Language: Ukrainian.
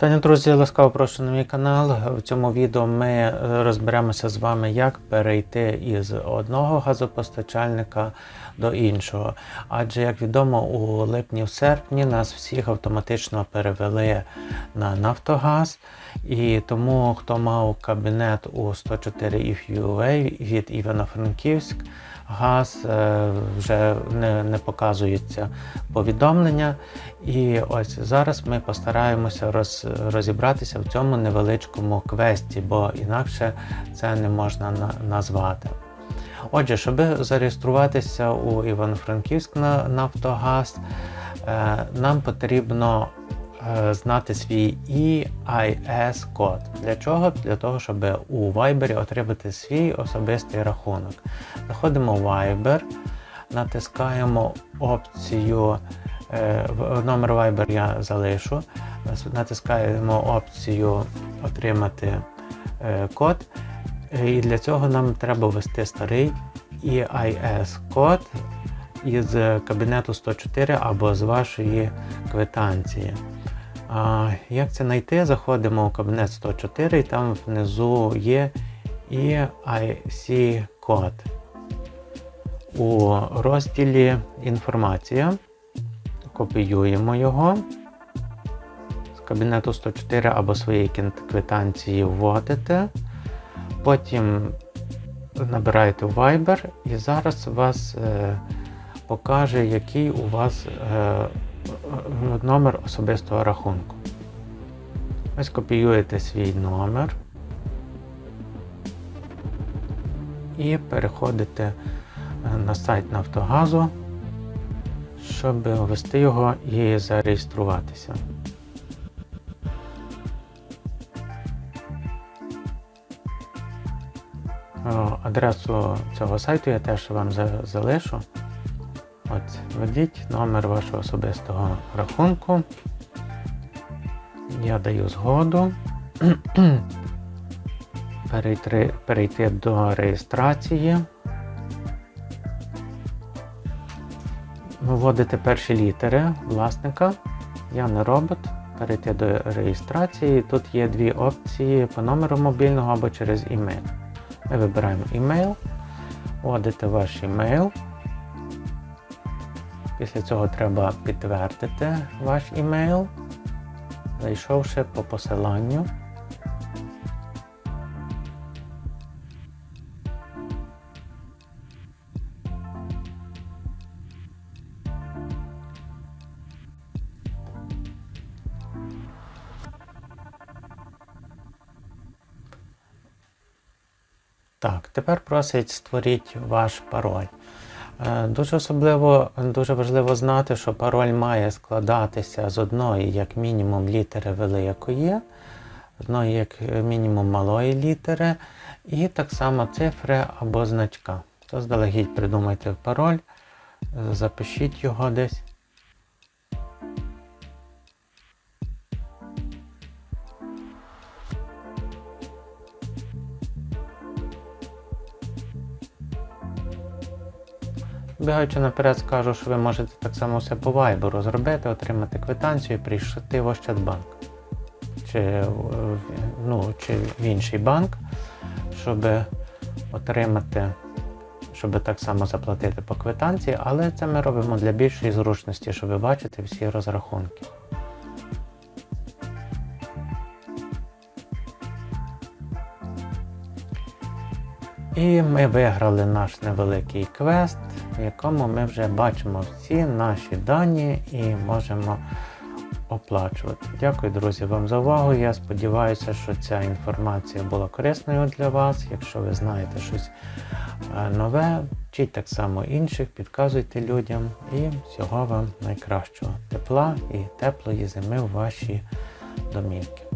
Таня, друзі, ласкаво прошу на мій канал. В цьому відео ми е, розберемося з вами, як перейти із одного газопостачальника до іншого. Адже, як відомо, у липні-серпні нас всіх автоматично перевели на Нафтогаз. І тому, хто мав кабінет у 104 FUA від Івано-Франківськ, газ е, вже не, не показується повідомлення. І ось зараз ми постараємося роз, розібратися в цьому невеличкому квесті, бо інакше це не можна на, назвати. Отже, щоб зареєструватися у Івано-Франківськ на Нафтогаз, е, нам потрібно знати свій EIS-код. Для чого? Для того, щоб у Viber отримати свій особистий рахунок. Заходимо в Viber, натискаємо опцію. е, Номер Viber я залишу. Натискаємо опцію Отримати е, код. І для цього нам треба ввести старий EIS-код із кабінету 104 або з вашої квитанції. Як це знайти? Заходимо у кабінет 104 і там внизу є EIC-код. У розділі Інформація. Копіюємо його з кабінету 104 або своєї квитанції вводите. Потім набираєте Viber і зараз у вас е, покаже, який у вас е, е, номер особистого рахунку. Ось копіюєте свій номер і переходите е, на сайт Нафтогазу, щоб ввести його і зареєструватися. Адресу цього сайту я теж вам залишу. От, введіть номер вашого особистого рахунку. Я даю згоду. Перейти, перейти до реєстрації. Вводите перші літери власника. Я не робот. Перейти до реєстрації. Тут є дві опції по номеру мобільного або через імейл. Ми вибираємо імейл, вводите ваш імейл. Після цього треба підтвердити ваш імейл, зайшовши по посиланню. Так, тепер просить створіть ваш пароль. Е, Дуже особливо, дуже важливо знати, що пароль має складатися з одної, як мінімум, літери великої, з одної, як мінімум, малої літери, і так само цифри або значка. Заздалегідь придумайте пароль, запишіть його десь. Бігаючи наперед, скажу, що ви можете так само все по вайберу зробити, отримати квитанцію і прийти в Ощадбанк. Чи, ну, чи в інший банк, щоб отримати, щоб так само заплатити по квитанції, але це ми робимо для більшої зручності, щоб ви бачите всі розрахунки. І ми виграли наш невеликий квест, в якому ми вже бачимо всі наші дані і можемо оплачувати. Дякую, друзі, вам за увагу. Я сподіваюся, що ця інформація була корисною для вас. Якщо ви знаєте щось е, нове, вчіть так само інших, підказуйте людям і всього вам найкращого тепла і теплої зими в ваші домівки.